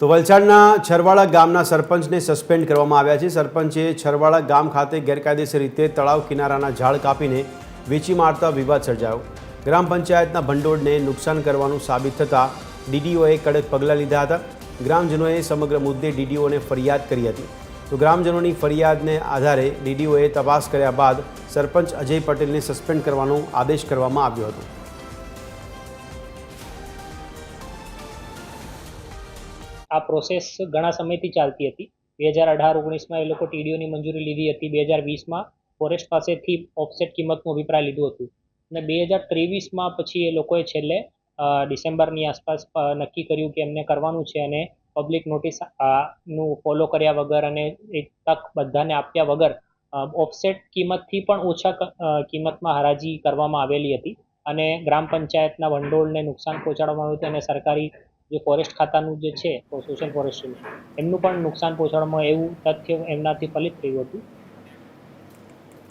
તો વલસાડના છરવાડા ગામના સરપંચને સસ્પેન્ડ કરવામાં આવ્યા છે. સરપંચે છરવાડા ગામ ખાતે ગેરકાયદેસર રીતે તળાવ કિનારાના ઝાડ કાપીને વેચી મારતા વિવાદ સર્જાયો. ગ્રામ પંચાયતના ભંડોળને નુકસાન કરવાનું સાબિત થતાં ડીડીઓએ કડક પગલાં લીધા હતા. ગ્રામજનોએ સમગ્ર મુદ્દે ડીડીઓને ફરિયાદ કરી હતી. તો ગ્રામજનોની ફરિયાદને આધારે ડીડીઓએ તપાસ કર્યા બાદ સરપંચ અજય પટેલને સસ્પેન્ડ કરવાનો આદેશ કરવામાં આવ્યો હતો. આ પ્રોસેસ ઘણા સમયથી ચાલતી હતી. બે હજાર અઢાર, ઓગણીસમાં એ લોકો ટીડીઓની મંજૂરી લીધી હતી. બે હજાર વીસમાં ફોરેસ્ટ પાસેથી ઓફસેટ કિંમતનું અભિપ્રાય લીધું હતું. અને બે હજાર ત્રેવીસમાં પછી એ લોકોએ છેલ્લે ડિસેમ્બરની આસપાસ નક્કી કર્યું કે એમને કરવાનું છે અને પબ્લિક નોટિસનું ફોલો કર્યા વગર અને એક તક બધાને આપ્યા વગર ઓફસેટ કિંમતથી પણ ઓછા કિંમતમાં હરાજી કરવામાં આવેલી હતી. અને ગ્રામ પંચાયતના ભંડોળને નુકસાન પહોંચાડવામાં આવ્યું હતું અને સરકારી જે ફોરેસ્ટ ખાતાનું જે છે સોશિયલ ફોરેસ્ટ્રી એમનું પણ નુકસાન પહોંચાડવામાં એવું તથ્ય એમનાથી ફલિત થયું હતું.